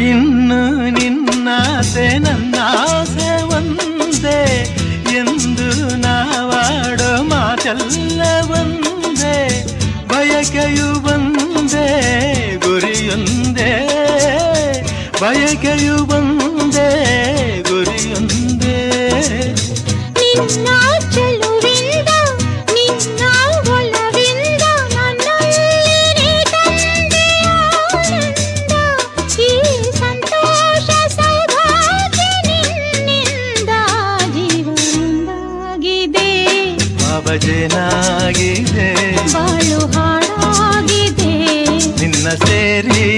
ಇನ್ನು ನಿನ್ನಾಸೆ ನನ್ನಾಸೆ ಒಂದೇ. ಎಂದು ನಾವಾಡೋ ಮಾತೆಲ್ಲ ಒಂದೇ. ಬಯಕೆಯು ಒಂದೇ ಗುರಿಯೊಂದೇ. ಬಯಕೆಯು ಒಂದೇ. ಜೀವನದಾಗಿದೆ ಬಾಬಜೇನಾಗಿದೆ ಬಾಳು ಹಾಡಾಗಿದೆ. ನಿನ್ನ ಸೇರಿ